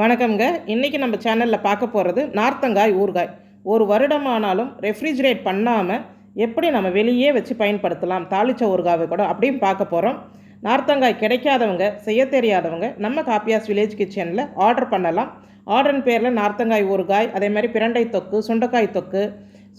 வணக்கம்ங்க. இன்றைக்கி நம்ம சேனலில் பார்க்க போகிறது நார்த்தங்காய் ஊறுகாய். ஒரு வருடமானாலும் ரெஃப்ரிஜிரேட் பண்ணாமல் எப்படி நம்ம வெளியே வச்சு பயன்படுத்தலாம்? தாளிச்ச ஊறுகாவை கூட அப்படின்னு பார்க்க போகிறோம் நார்த்தங்காய் கிடைக்காதவங்க செய்ய தெரியாதவங்க நம்ம காப்பியாஸ் வில்லேஜ் கிச்சனில் ஆர்டர் பண்ணலாம். ஆர்டரின் பேரில் நார்த்தங்காய் ஊறுகாய் அதே மாதிரி பிரண்டை தொக்கு சுண்டைக்காய் தொக்கு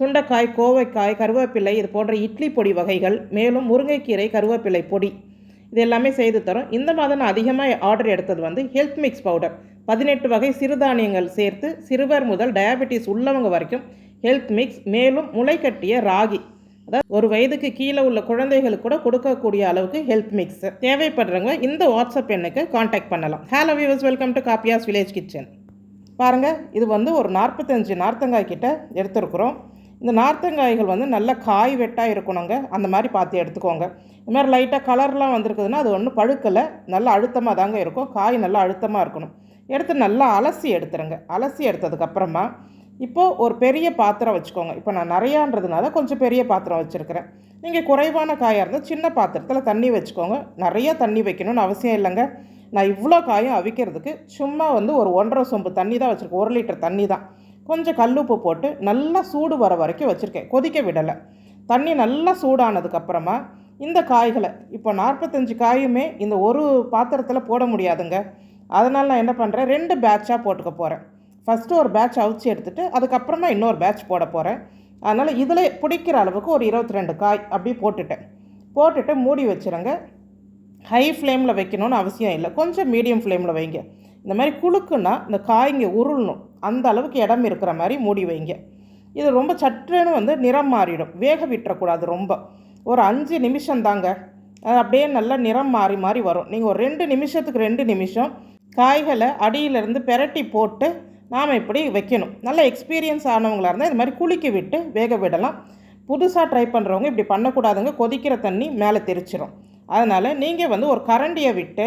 சுண்டைக்காய் கோவைக்காய் கருவேப்பிலை இது போன்ற இட்லி பொடி வகைகள் மேலும் முருங்கைக்கீரை கருவேப்பிலை பொடி இது எல்லாமே செய்து தரும். இந்த மாதம் நான் அதிகமாக ஆர்டர் எடுத்தது வந்து ஹெல்த் மிக்ஸ் பவுடர் பதினெட்டு வகை சிறுதானியங்கள் சேர்த்து சிறுவர் முதல் டயபெட்டிஸ் உள்ளவங்க வரைக்கும் ஹெல்த் மிக்ஸ் மேலும் முளைக்கட்டிய ராகி. அதாவது ஒரு வயதுக்கு கீழே உள்ள குழந்தைகளுக்கு கூட கொடுக்கக்கூடிய அளவுக்கு ஹெல்த் மிக்ஸ் தேவைப்படுறவங்க இந்த வாட்ஸ்அப் எண்ணுக்கு காண்டாக்ட் பண்ணலாம். Hello viewers welcome to Kappiyas village kitchen பாருங்கள் இது வந்து ஒரு நாற்பத்தஞ்சு நார்த்தங்காய் கிட்ட எடுத்துருக்குறோம். இந்த நார்த்தங்காய்கள் வந்து நல்ல காய் வெட்டாக இருக்கணுங்க. அந்த மாதிரி பார்த்து எடுத்துக்கோங்க. இந்த மாதிரி லைட்டாக கலர்லாம் வந்திருக்குதுன்னா அது ஒன்றும் பழுக்கலை. நல்லா அழுத்தமாக தாங்க இருக்கும். காய் நல்லா அழுத்தமாக இருக்கணும். எடுத்து நல்லா அலசி எடுத்துருங்க. அலசி எடுத்ததுக்கப்புறமா இப்போது ஒரு பெரிய பாத்திரம் வச்சுக்கோங்க. இப்போ நான் நிறையான்றதுனால கொஞ்சம் பெரிய பாத்திரம் வச்சுருக்கிறேன். நீங்கள் குறைவான காயாக இருந்தால் சின்ன பாத்திரத்தில் தண்ணி வச்சுக்கோங்க. நிறைய தண்ணி வைக்கணும்னு அவசியம் இல்லைங்க. நான் இவ்வளோ காயும் அவிக்கிறதுக்கு சும்மா வந்து ஒரு ஒன்றரை சொம்பு தண்ணி தான் வச்சுருக்கேன். ஒரு லிட்டர் தண்ணி தான். கொஞ்சம் கல்லுப்பு போட்டு நல்லா சூடு வர வரைக்கும் வச்சுருக்கேன். கொதிக்க விடலை. தண்ணி நல்லா சூடானதுக்கப்புறமா இந்த காய்களை இப்போ நாற்பத்தஞ்சு காயுமே இந்த ஒரு பாத்திரத்தில் போட முடியாதுங்க. அதனால் நான் என்ன பண்ணுறேன் ரெண்டு பேட்சாக போட்டுக்க போகிறேன் ஃபஸ்ட்டு ஒரு பேட்ச் அவிச்சு எடுத்துகிட்டு அதுக்கப்புறமா இன்னொரு பேட்ச் போட போகிறேன் அதனால் இதில் பிடிக்கிற அளவுக்கு ஒரு இருபத்தி ரெண்டு காய் அப்படி போட்டுட்டேன். போட்டுட்டு மூடி வச்சுருங்க. ஹை ஃப்ளேமில் வைக்கணும்னு அவசியம் இல்லை. கொஞ்சம் மீடியம் ஃப்ளேமில் வைங்க. இந்த மாதிரி குழுக்குன்னா இந்த காய்ங்க உருளணும் அந்த அளவுக்கு இடம் இருக்கிற மாதிரி மூடி வைங்க. இது ரொம்ப சற்றுன்னு வந்து நிறம் மாறிடும். வேக விட்டுறக்கூடாது ரொம்ப. ஒரு அஞ்சு நிமிஷம் தாங்க. அது அப்படியே நல்லா நிறம் மாறி மாறி வரும். நீங்கள் ஒரு ரெண்டு நிமிஷத்துக்கு ரெண்டு நிமிஷம் காய்களை அடியிலேருந்து பெரட்டி போட்டு நாம் இப்படி வைக்கணும். நல்ல எக்ஸ்பீரியன்ஸ் ஆனவங்களாக இருந்தால் இது மாதிரி குளிக்க விட்டு வேக விடலாம். புதுசாக ட்ரை பண்ணுறவங்க இப்படி பண்ணக்கூடாதுங்க. கொதிக்கிற தண்ணி மேலே தெரிச்சிடும் அதனால் நீங்கள் வந்து ஒரு கரண்டியை விட்டு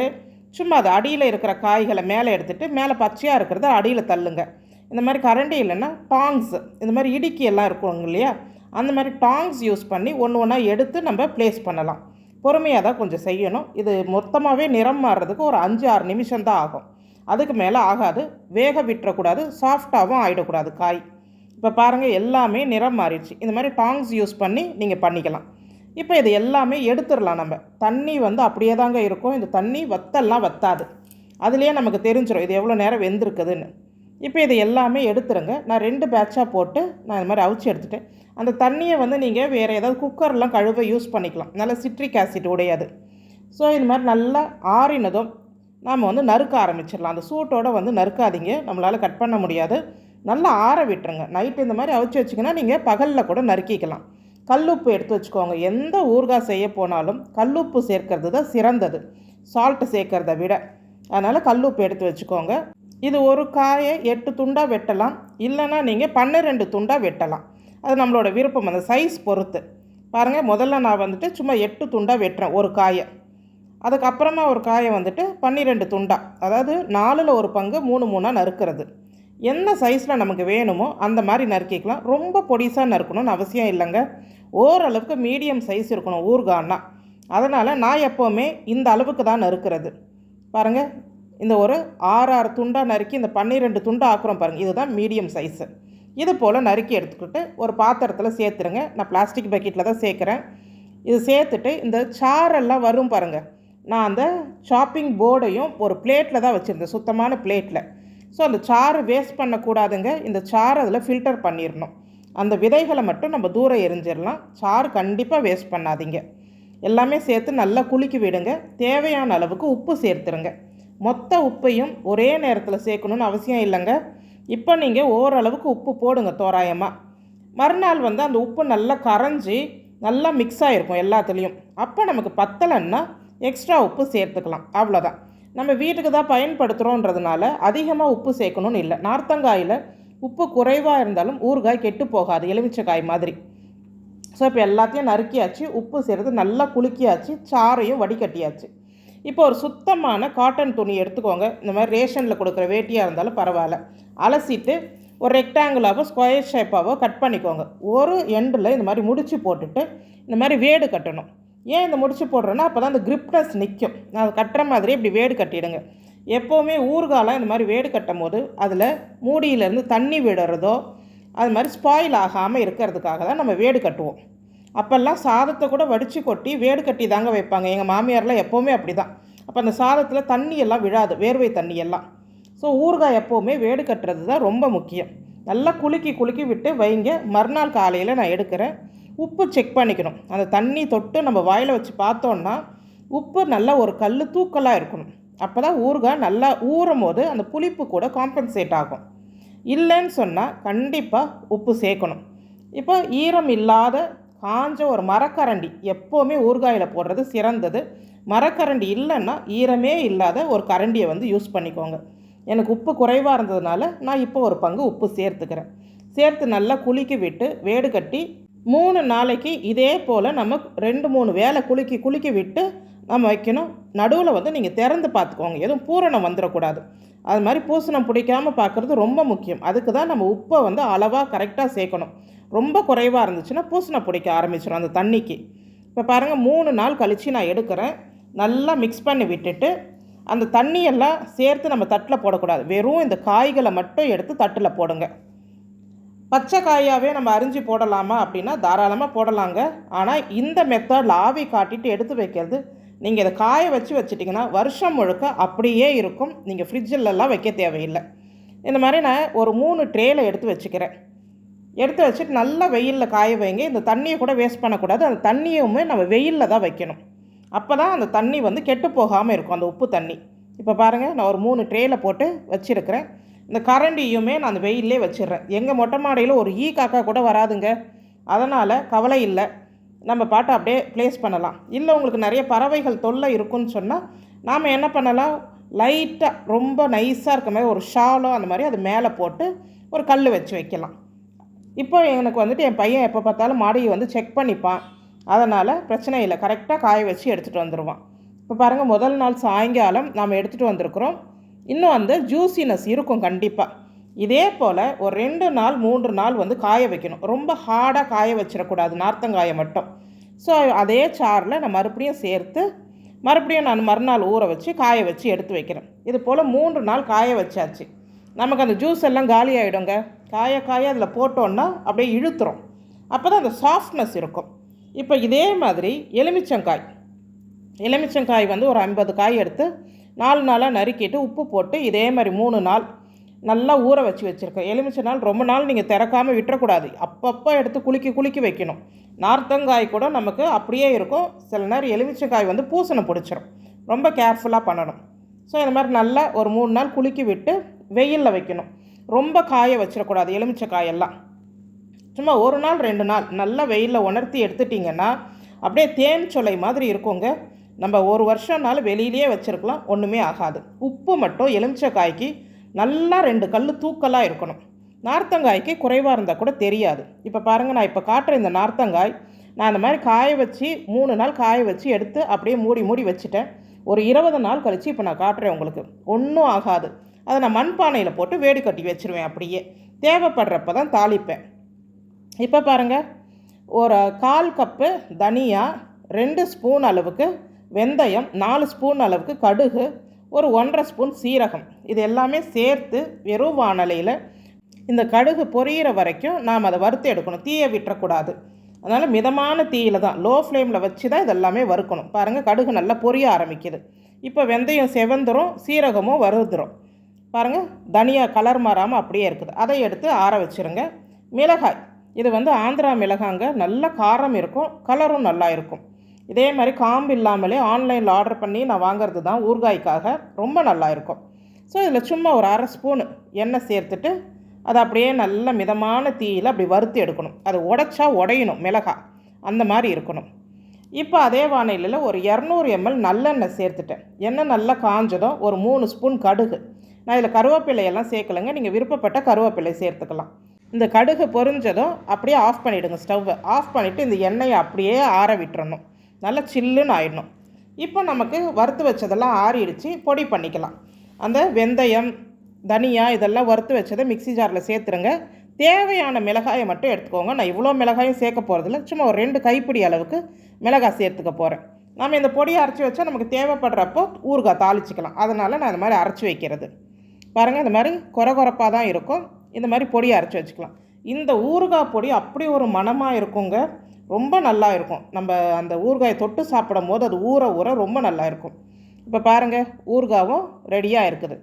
சும்மா அது அடியில் இருக்கிற காய்களை மேலே எடுத்துகிட்டு மேலே பச்சையாக இருக்கிறத அடியில் தள்ளுங்க. இந்த மாதிரி கரண்டி இல்லைன்னா டாங்ஸ் இந்த மாதிரி இடுக்கி எல்லாம் இருக்குங்க இல்லையா? அந்த மாதிரி டாங்ஸ் யூஸ் பண்ணி ஒன்று ஒன்றா எடுத்து நம்ம ப்ளேஸ் பண்ணலாம். பொறுமையாக தான் கொஞ்சம் செய்யணும். இது மொத்தமாகவே நிறம் மாறுறதுக்கு ஒரு அஞ்சு ஆறு நிமிஷம் தான் ஆகும். அதுக்கு மேலே ஆகாது. வேக விட்டுறக்கூடாது. சாஃப்டாகவும் ஆகிடக்கூடாது காய். இப்போ பாருங்கள் எல்லாமே நிறம் மாறிடுச்சு. இந்த மாதிரி டாங்ஸ் யூஸ் பண்ணி நீங்கள் பண்ணிக்கலாம். இப்போ இது எல்லாமே எடுத்துடலாம் நம்ம. தண்ணி வந்து அப்படியே தாங்க இருக்கும். இந்த தண்ணி வத்தெல்லாம் வத்தாது. அதுலேயே நமக்கு தெரிஞ்சிடும் இது எவ்வளோ நேரம் வெந்திருக்குதுன்னு. இப்போ இதை எல்லாமே எடுத்துருங்க. நான் ரெண்டு பேட்சாக போட்டு நான் இந்த மாதிரி அவிச்சு எடுத்துட்டேன். அந்த தண்ணியை வந்து நீங்கள் வேறு ஏதாவது குக்கர்லாம் கழுவ யூஸ் பண்ணிக்கலாம். நல்லா சிட்ரிக் ஆசிட் உடையாது. ஸோ இது மாதிரி நல்லா ஆறினதும் நாம் வந்து நறுக்க ஆரம்பிச்சிடலாம். அந்த சூட்டோடு வந்து நறுக்காதீங்க. நம்மளால் கட் பண்ண முடியாது. நல்லா ஆற விட்டுருங்க. நைட்டு இந்த மாதிரி அவிச்சு வச்சிங்கன்னா நீங்கள் பகலில் கூட நறுக்கிக்கலாம். கல்லுப்பு எடுத்து வச்சுக்கோங்க. எந்த ஊறுகாய் செய்ய போனாலும் கல்லுப்பு சேர்க்கறது தான் சிறந்தது. சால்ட்டு சேர்க்கறத விட. அதனால் கல்லுப்பு எடுத்து வச்சுக்கோங்க. இது ஒரு காயை எட்டு துண்டாக வெட்டலாம். இல்லைன்னா நீங்கள் பன்னிரெண்டு துண்டாக வெட்டலாம். அது நம்மளோட விருப்பம். அந்த சைஸ் பொறுத்து. பாருங்கள் முதல்ல நான் வந்துட்டு சும்மா எட்டு துண்டாக வெட்டுறேன் ஒரு காயை. அதுக்கப்புறமா ஒரு காயை வந்துட்டு பன்னிரெண்டு துண்டாக அதாவது நாலில் ஒரு பங்கு மூணு மூணாக நறுக்கிறது. என்ன சைஸில் நமக்கு வேணுமோ அந்த மாதிரி நறுக்கிக்கலாம். ரொம்ப பொடிசாக நறுக்கணும்னு அவசியம் இல்லைங்க. ஓரளவுக்கு மீடியம் சைஸ் இருக்கணும் ஊர்கான்னா. அதனால் நான் எப்போவுமே இந்த அளவுக்கு தான் நறுக்கிறது. பாருங்கள் இந்த ஒரு ஆறு ஆறு துண்டாக நறுக்கி இந்த பன்னிரெண்டு துண்டாக ஆக்குறோம் பாருங்கள் இதுதான் மீடியம் சைஸு இது போல் நறுக்கி எடுத்துக்கிட்டு ஒரு பாத்திரத்தில் சேர்த்துருங்க. நான் பிளாஸ்டிக் பக்கெட்டில் தான் சேர்க்குறேன். இது சேர்த்துட்டு இந்த சாரெல்லாம் வரும் பாருங்கள் நான் அந்த ஷாப்பிங் போர்டையும் ஒரு பிளேட்டில் தான் வச்சுருந்தேன். சுத்தமான பிளேட்டில் ஸோ அந்த சாறு வேஸ்ட் பண்ணக்கூடாதுங்க. இந்த சாறு அதில் ஃபில்டர் பண்ணிடணும் அந்த விதைகளை மட்டும் நம்ம தூரம் எரிஞ்சிடலாம் சாறு கண்டிப்பாக வேஸ்ட் பண்ணாதீங்க. எல்லாமே சேர்த்து நல்லா குலுக்கி விடுங்க. தேவையான அளவுக்கு உப்பு சேர்த்துருங்க. மொத்த உப்பையும் ஒரே நேரத்தில் சேர்க்கணுன்னு அவசியம் இல்லைங்க. இப்போ நீங்கள் ஓரளவுக்கு உப்பு போடுங்க தோராயமாக மறுநாள் வந்து அந்த உப்பு நல்லா கரைஞ்சி நல்லா மிக்ஸ் ஆகிருக்கும் எல்லாத்துலேயும். அப்போ நமக்கு பத்தலைன்னா எக்ஸ்ட்ரா உப்பு சேர்த்துக்கலாம். அவ்வளோதான் நம்ம வீட்டுக்கு தான் பயன்படுத்துகிறோன்றதுனால அதிகமாக உப்பு சேர்க்கணும்னு இல்லை. நார்த்தங்காயில் உப்பு குறைவாக இருந்தாலும் ஊறுகாய் கெட்டு போகாது எலுமிச்சக்காய் மாதிரி. ஸோ இப்போ எல்லாத்தையும் நறுக்கியாச்சு உப்பு சேர்த்து நல்லா குலுக்கியாச்சு சாறையும் வடிகட்டியாச்சு. இப்போ ஒரு சுத்தமான காட்டன் துணி எடுத்துக்கோங்க. இந்த மாதிரி ரேஷனில் கொடுக்குற வேட்டியாக இருந்தாலும் பரவாயில்ல. அலசிட்டு ஒரு ரெக்டாங்கிளாவோ ஸ்கொயர் ஷேப்பாவோ கட் பண்ணிக்கோங்க. ஒரு எண்டில் இந்த மாதிரி முடிச்சு போட்டுட்டு இந்த மாதிரி வேடு கட்டணும். ஏன் இந்த முடிச்சு போடுறேன்னா அப்போ தான் அந்த கிரிப்னஸ் நிற்கும் நான் கட்டுற மாதிரி இப்படி வேடு கட்டிடுங்க. எப்போவுமே ஊறுகாலாம் இந்த மாதிரி வேடு கட்டும் போது அதில் மூடியிலேருந்து தண்ணி விடுறதோ அது மாதிரி ஸ்பாயில் ஆகாமல் இருக்கிறதுக்காக தான் நம்ம வேடு கட்டுவோம். அப்போல்லாம் சாதத்தை கூட வடித்து கொட்டி வேடு கட்டி தாங்க வைப்பாங்க. எங்கள் மாமியார்லாம் எப்போவுமே அப்படி தான் அப்போ அந்த சாதத்தில் தண்ணியெல்லாம் விழாது வேர்வை தண்ணியெல்லாம். ஸோ ஊறுகாய் எப்போவுமே வேடு கட்டுறது தான் ரொம்ப முக்கியம். நல்லா குலுக்கி குலுக்கி விட்டு வைங்க. மறுநாள் காலையில் நான் எடுக்கிறேன். உப்பு செக் பண்ணிக்கணும். அந்த தண்ணி தொட்டு நம்ம வாயில் வச்சு பார்த்தோன்னா உப்பு நல்லா ஒரு கல் தூக்கலாக இருக்கணும். அப்போ தான் ஊறுகாய் நல்லா ஊறும் போது அந்த புளிப்பு கூட காம்பன்சேட் ஆகும். இல்லைன்னு சொன்னால் கண்டிப்பாக உப்பு சேர்க்கணும். இப்போ ஈரம் இல்லாத காஞ்ச ஒரு மரக்கரண்டி எப்போவுமே ஊறுகாயில் போடுறது சிறந்தது. மரக்கரண்டி இல்லைன்னா ஈரமே இல்லாத ஒரு கரண்டியை வந்து யூஸ் பண்ணிக்கோங்க. எனக்கு உப்பு குறைவாக இருந்ததுனால நான் இப்போ ஒரு பங்கு உப்பு சேர்த்துக்கிறேன். சேர்த்து நல்லா குலுக்கி விட்டு வேடு கட்டி மூணு நாளைக்கு இதே போல் நம்ம ரெண்டு மூணு வேலை குலுக்கி குலுக்கி விட்டு நம்ம வைக்கணும். நடுவில் வந்து நீங்கள் திறந்து பார்த்துக்கோங்க. எதுவும் பூரணம் வந்துடக்கூடாது. அது மாதிரி பூசணம் பிடிக்காமல் பார்க்குறது ரொம்ப முக்கியம். அதுக்கு தான் நம்ம உப்பை வந்து அளவாக கரெக்டாக சேர்க்கணும். ரொம்ப குறைவாக இருந்துச்சுன்னா பூசணை பிடிக்க ஆரம்பிச்சிடும் அந்த தண்ணிக்கு. இப்போ பாருங்கள் மூணு நாள் கழித்து நான் எடுக்கிறேன். நல்லா மிக்ஸ் பண்ணி விட்டுட்டு அந்த தண்ணியெல்லாம் சேர்த்து நம்ம தட்டில் போடக்கூடாது. வெறும் இந்த காய்களை மட்டும் எடுத்து தட்டில் போடுங்க. பச்சை காயாகவே நம்ம அரிஞ்சு போடலாமா அப்படின்னா தாராளமாக போடலாங்க. ஆனால் இந்த மெத்தடில் ஆவி காட்டிட்டு எடுத்து வைக்கிறது நீங்கள் இதை காய வச்சு வச்சுட்டிங்கன்னா வருஷம் முழுக்க அப்படியே இருக்கும். நீங்கள் ஃப்ரிட்ஜிலலாம் வைக்க தேவையில்லை. இந்த மாதிரி நான் ஒரு மூணு ட்ரேயில் எடுத்து வச்சுக்கிறேன். எடுத்து வச்சுட்டு நல்லா வெயிலில் காய வைங்க. இந்த தண்ணியை கூட வேஸ்ட் பண்ணக்கூடாது. அந்த தண்ணியுமே நம்ம வெயிலில் தான் வைக்கணும். அப்போ தான் அந்த தண்ணி வந்து கெட்டு போகாமல் இருக்கும் அந்த உப்பு தண்ணி. இப்போ பாருங்கள் நான் ஒரு மூணு ட்ரேயில் போட்டு வச்சுருக்கிறேன். இந்த கரண்டியுமே நான் அந்த வெயிலே வச்சிடுறேன். எங்கள் மொட்டை மாடியில் ஒரு ஈ காக்கா கூட வராதுங்க. அதனால் கவலை இல்லை. நம்ம பாட்டை அப்படியே ப்ளேஸ் பண்ணலாம். இல்லை உங்களுக்கு நிறைய பறவைகள் தொல்லை இருக்குன்னு சொன்னால் நாம் என்ன பண்ணலாம்? லைட்டாக ரொம்ப நைஸாக இருக்க மாதிரி ஒரு ஷாலோ அந்த மாதிரி அது மேலே போட்டு ஒரு கல் வச்சு வைக்கலாம். இப்போ எனக்கு வந்துட்டு என் பையன் எப்போ பார்த்தாலும் மாடியை வந்து செக் பண்ணிப்பான். அதனால் பிரச்சனை இல்லை. கரெக்டாக காய வச்சு எடுத்துகிட்டு வந்துடுவான் இப்போ பாருங்கள் முதல் நாள் சாயங்காலம் நாம் எடுத்துகிட்டு வந்திருக்கிறோம். இன்னும் அந்த ஜூசினஸ் இருக்கும் கண்டிப்பாக இதே போல் ஒரு ரெண்டு நாள் மூன்று நாள் வந்து காய வைக்கணும். ரொம்ப ஹார்டாக காய வச்சிடக்கூடாது. நார்த்தங்காயை மட்டும். ஸோ அதே சாரில் நான் மறுபடியும் சேர்த்து மறுபடியும் நான் மறுநாள் ஊற வச்சு காய வச்சு எடுத்து வைக்கிறேன். இது போல் மூன்று நாள் காய வச்சாச்சு. நமக்கு அந்த ஜூஸ் எல்லாம் காலி ஆகிடுங்க காய காய அதில் போட்டோன்னா அப்படியே இழுத்துரும். அப்போ தான் அந்த சாஃப்ட்னஸ் இருக்கும். இப்போ இதே மாதிரி எலுமிச்சங்காய். எலுமிச்சங்காய் வந்து ஒரு ஐம்பது காய் எடுத்து நாலு நாளாக நறுக்கிட்டு உப்பு போட்டு இதே மாதிரி மூணு நாள் நல்லா ஊற வச்சு வச்சுருக்கேன். எலுமிச்சை நாள் ரொம்ப நாள் நீங்கள் திறக்காமல் விட்டுறக்கூடாது. அப்பப்போ எடுத்து குலுக்கி குலுக்கி வைக்கணும். நார்த்தங்காய் கூட நமக்கு அப்படியே இருக்கும். சில நேரம் எலுமிச்சங்காய் வந்து பூசணம் பிடிச்சிரும். ரொம்ப கேர்ஃபுல்லாக பண்ணணும். ஸோ இந்த மாதிரி நல்லா ஒரு மூணு நாள் குலுக்கி விட்டு வெயிலில் வைக்கணும். ரொம்ப காய வச்சிடக்கூடாது எலுமிச்சை காயெல்லாம். சும்மா ஒரு நாள் ரெண்டு நாள் நல்லா வெயிலில் உணர்த்தி எடுத்துட்டிங்கன்னா அப்படியே தேன் சொலை மாதிரி இருக்குங்க. நம்ம ஒரு வருஷம்னாலும் வெளியிலேயே வச்சுருக்கலாம் ஒன்றுமே ஆகாது. உப்பு மட்டும் எலுமிச்சக்காய்க்கு நல்லா ரெண்டு கல் தூக்கலாக இருக்கணும். நார்த்தங்காய்க்கு குறைவாக இருந்தால் கூட தெரியாது. இப்போ பாருங்கள் நான் இப்போ காட்டுற இந்த நார்த்தங்காய் நான் அந்த மாதிரி காய வச்சு மூணு நாள் காய வச்சு எடுத்து அப்படியே மூடி மூடி வச்சுட்டேன். ஒரு இருபது நாள் கழித்து இப்போ நான் காட்டுறேன் உங்களுக்கு. ஒன்றும் ஆகாது. அதை நான் மண்பானையில் போட்டு வேடு கட்டி வச்சுருவேன் அப்படியே. தேவைப்படுறப்ப தான் தாளிப்பேன். இப்போ பாருங்கள் ஒரு கால் கப்பு தனியா ரெண்டு ஸ்பூன் அளவுக்கு வெந்தயம் நாலு ஸ்பூன் அளவுக்கு கடுகு ஒரு ஒன்றரை ஸ்பூன் சீரகம். இது எல்லாமே சேர்த்து வெறும் வானலையில் இந்த கடுகு பொரியிற வரைக்கும் நாம் அதை வறுத்து எடுக்கணும். தீயை விட்டுறக்கூடாது. அதனால் மிதமான தீயில் தான் லோ ஃப்ளேமில் வச்சு தான் இதெல்லாமே வறுக்கணும். பாருங்கள் கடுகு நல்லா பொரிய ஆரம்பிக்குது. இப்போ வெந்தயம் செவந்துரும் சீரகமும் வருதுரும் பாருங்கள் தனியா கலர் மாறாமல் அப்படியே இருக்குது. அதை எடுத்து ஆற வச்சுருங்க. மிளகாய் இது வந்து ஆந்திரா மிளகாங்க. நல்ல காரம் இருக்கும் கலரும் நல்லா இருக்கும். இதே மாதிரி காம்பு இல்லாமலே ஆன்லைனில் ஆர்டர் பண்ணி நான் வாங்குறது தான் ஊறுகாய்க்காக. ரொம்ப நல்லா இருக்கும். ஸோ இதில் சும்மா ஒரு அரை ஸ்பூனு எண்ணெய் சேர்த்துட்டு அதை அப்படியே நல்ல மிதமான தீயில் அப்படி வறுத்து எடுக்கணும். அது உடைச்சா உடையணும் மிளகா அந்த மாதிரி இருக்கணும். இப்போ அதே வானிலையில் ஒரு இரநூறு எம்எல் நல்லெண்ணெய் சேர்த்துட்டேன். எண்ணெய் நல்லா காஞ்சதும் ஒரு மூணு ஸ்பூன் கடுகு. நான் இதில் கருவேப்பிலையெல்லாம் சேர்க்கலைங்க. நீங்கள் விருப்பப்பட்ட கருவேப்பிலை சேர்த்துக்கலாம். இந்த கடுகு பொரிஞ்சதும் அப்படியே ஆஃப் பண்ணிவிடுங்க ஸ்டவ்வை ஆஃப் பண்ணிவிட்டு இந்த எண்ணெயை அப்படியே ஆற விட்டுறணும். நல்லா சில்லுன்னு ஆயிடணும். இப்போ நமக்கு வறுத்து வச்சதெல்லாம் ஆறிடுச்சு. பொடி பண்ணிக்கலாம். அந்த வெந்தயம் தனியா இதெல்லாம் வறுத்து வச்சதை மிக்ஸி ஜாரில் சேர்த்துருங்க. தேவையான மிளகாயை மட்டும் எடுத்துக்கோங்க. நான் இவ்வளோ மிளகாயும் சேர்க்க போகிறதில்ல. சும்மா ஒரு ரெண்டு கைப்பிடி அளவுக்கு மிளகாய் சேர்த்துக்க போகிறேன். நம்ம இந்த பொடியை அரைச்சி வச்சா நமக்கு தேவைப்படுறப்போ ஊறுகாய் தாளிச்சிக்கலாம். அதனால் நான் இந்த மாதிரி அரைச்சி வைக்கிறது. பாருங்கள் இந்த மாதிரி குறை குறைப்பாக தான் இருக்கும். இந்த மாதிரி பொடியை அரைச்சி வச்சுக்கலாம். இந்த ஊறுகாய் பொடி அப்படி ஒரு மணமாக இருக்குங்க. ரொம்ப நல்லா இருக்கும். நம்ம அந்த ஊறுகாயை தொட்டு சாப்பிடும் போது அது ஊற ஊற ரொம்ப நல்லா இருக்கும். இப்போ பாருங்கள் ஊறுகாவும் ரெடியாக இருக்குது.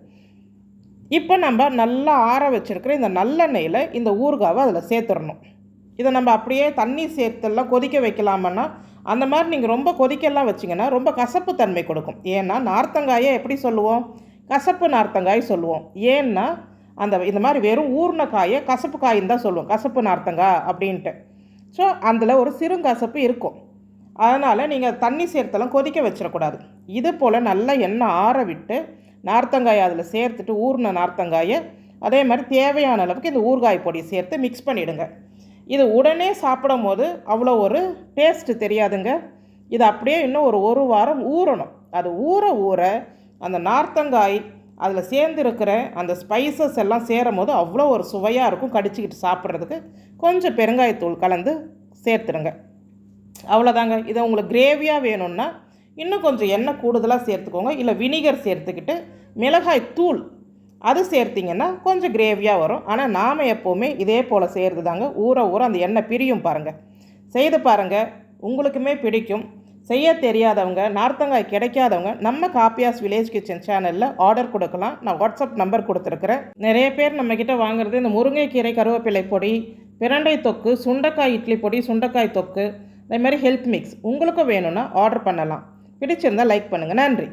இப்போ நம்ம நல்லா ஆற வச்சுருக்கிற இந்த நல்லெண்ணெயில் இந்த ஊறுகாவை அதில் சேர்த்துடணும். இதை நம்ம அப்படியே தண்ணி சேர்த்தெல்லாம் கொதிக்க வைக்கலாமன்னா அந்த மாதிரி நீங்கள் ரொம்ப கொதிக்கலாம் வச்சிங்கன்னா ரொம்ப கசப்பு தன்மை கொடுக்கும். ஏன்னா நார்த்தங்காயை எப்படி சொல்லுவோம்? கசப்பு நார்த்தங்காய் சொல்லுவோம். ஏன்னா அந்த இந்த மாதிரி வெறும் ஊர்ன காயை கசப்பு காயின்னு தான் சொல்லுவோம். கசப்பு நார்த்தங்காய் அப்படின்ட்டு. ஸோ அதில் ஒரு சிறுங்கசப்பு இருக்கும். அதனால் நீங்கள் தண்ணி சேர்த்தெல்லாம் கொதிக்க வச்சிடக்கூடாது. இது போல் நல்லா எண்ணெய் ஆற விட்டு நார்த்தங்காயை அதில் சேர்த்துட்டு ஊறின நார்த்தங்காயை அதே மாதிரி தேவையான அளவுக்கு இந்த ஊறுகாய் பொடி சேர்த்து மிக்ஸ் பண்ணிவிடுங்க இது உடனே சாப்பிடும் போது அவ்வளோ ஒரு டேஸ்ட்டு தெரியாதுங்க. இது அப்படியே இன்னும் ஒரு ஒரு வாரம் ஊறணும். அது ஊற ஊற அந்த நார்த்தங்காய் அதில் சேர்ந்துருக்கிற அந்த ஸ்பைசஸ் எல்லாம் சேரும் போது அவ்வளோ ஒரு சுவையாக இருக்கும். கடிச்சிக்கிட்டு சாப்பிட்றதுக்கு கொஞ்சம் பெருங்காயத்தூள் கலந்து சேர்த்துடுங்க அவ்வளோதாங்க. இதை உங்களுக்கு கிரேவியாக வேணும்னா இன்னும் கொஞ்சம் எண்ணெய் கூடுதலாக சேர்த்துக்கோங்க. இல்லை வினிகர் சேர்த்துக்கிட்டு மிளகாய் தூள் அது சேர்த்திங்கன்னா கொஞ்சம் கிரேவியாக வரும். ஆனால் நாம் எப்போவுமே இதே போல் செய்கிறது தாங்க ஊற ஊற அந்த எண்ணெய் பிரியும் பாருங்கள் செய்து பாருங்கள் உங்களுக்குமே பிடிக்கும். செய்ய தெரியாதவங்க நார்த்தங்காய் கிடைக்காதவங்க நம்ம காப்பியாஸ் வில்லேஜ் கிச்சன் சேனலில் ஆர்டர் கொடுக்கலாம். நான் வாட்ஸ்அப் நம்பர் கொடுத்துருக்குறேன். நிறைய பேர் நம்மக்கிட்ட வாங்குறது இந்த முருங்கைக்கீரை கருவேப்பிலை பொடி பிரண்டை தொக்கு சுண்டைக்காய் இட்லி பொடி சுண்டைக்காய் தொக்கு அதே மாதிரி ஹெல்த் மிக்ஸ் உங்களுக்கும் வேணும்னா ஆர்டர் பண்ணலாம். பிடிச்சிருந்தால் லைக் பண்ணுங்கள் நன்றி.